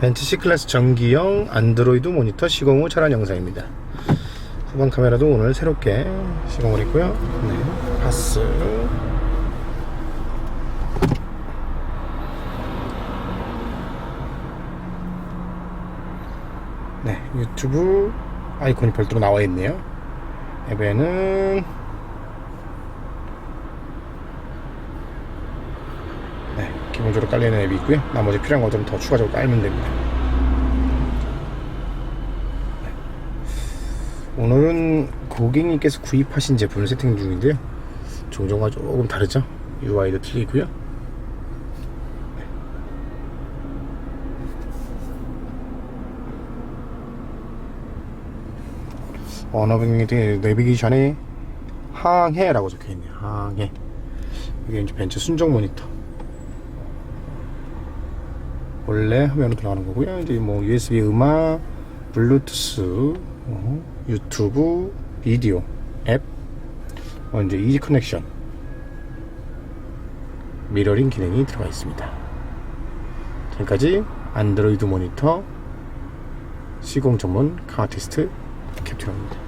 벤츠 C클래스 전기형 안드로이드 모니터 시공 후 차량 영상입니다. 후방 카메라도 오늘 새롭게 시공을 했고요. 네, 파스. 네, 유튜브 아이콘이 별도로 나와 있네요. 앱에는 네, 기본적으로 깔려있는 앱이 있고요. 나머지 필요한 것들은 더 추가적으로 깔면 됩니다. 네. 오늘은 고객님께서 구입하신 제품을 세팅 중인데요. 종종과 조금 다르죠? UI도 틀리고요. 네. 언어 변경이 내비게이션에 항해라고 적혀 있네요. 항해. 이게 이제 벤츠 순정 모니터. 원래 화면으로 들어가는 거고요. 이제 뭐 USB 음악, 블루투스, 어, 유튜브, 비디오, 앱, 어, 이제 이지 커넥션, 미러링 기능이 들어가 있습니다. 지금까지 안드로이드 모니터 시공 전문 카아티스트 캡틴입니다.